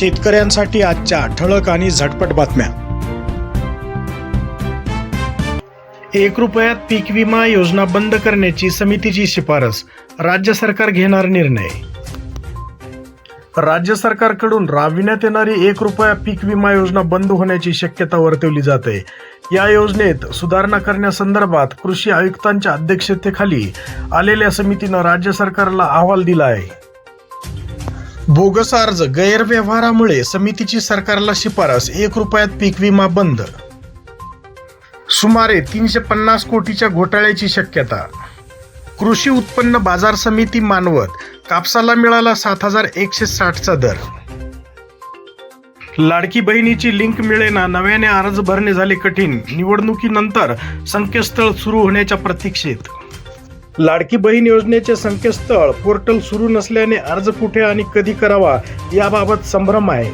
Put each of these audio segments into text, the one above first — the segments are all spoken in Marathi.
शेतकऱ्यांसाठी आजच्या ठळक आणि झटपट बातम्या. एक रुपयात पीक विमा योजना बंद करण्याची समितीची शिफारस. राज्य सरकार घेणार निर्णय. राज्य सरकारकडून राबविण्यात येणारी एक रुपया पीक विमा योजना बंद होण्याची शक्यता वर्तवली जाते. या योजनेत सुधारणा करण्यासंदर्भात कृषी आयुक्तांच्या अध्यक्षतेखाली आलेल्या समितीनं राज्य सरकारला अहवाल दिला आहे. बोगस अर्ज गैरव्यवहारामुळे समितीची सरकारला शिफारस एक रुपयात पीक विमा बंद. सुमारे तीनशे पन्नास कोटीच्या घोटाळ्याची शक्यता. कृषी उत्पन्न बाजार समिती मानवत कापसाला मिळाला सात हजार एकशे साठचा दर. लाडकी बहिणीची लिंक मिळेना नव्याने अर्ज भरणे झाले कठीण. निवडणुकीनंतर संकेतस्थळ सुरू होण्याच्या प्रतीक्षेत. लाडकी बहीण योजनेचे संकेतस्थळ पोर्टल सुरू नसल्याने अर्ज कुठे आणि कधी करावा याबाबत संभ्रम आहे.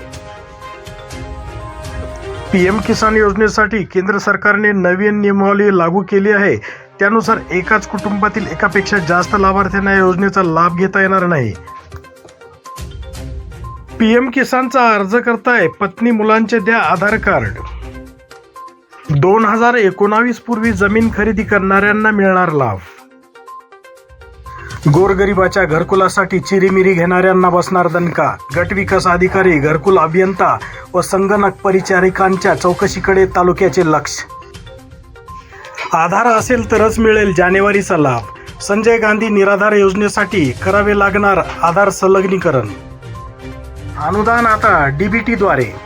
पीएम किसान योजनेसाठी केंद्र सरकारने नवीन नियमावली लागू केली आहे. त्यानुसार एकाच कुटुंबातील एकापेक्षा जास्त लाभार्थ्यांना या योजनेचा लाभ घेता येणार नाही. पीएम किसानचा अर्ज करताय पत्नी मुलांचे द्या आधार कार्ड. दोन हजार एकोणावीस पूर्वी जमीन खरेदी करणाऱ्यांना मिळणार लाभ. गोरगरिबाच्या घरकुलासाठी चिरीमिरी घेणाऱ्यांना बसणार दणका. गट विकास अधिकारी घरकुल अभियंता व संगणक परिचारिकांच्या चौकशीकडे तालुक्याचे लक्ष. आधार असेल तरच मिळेल जानेवारीचा लाभ. संजय गांधी निराधार योजनेसाठी करावे लागणार आधार संलग्नीकरण. अनुदान आता डीबीटीद्वारे.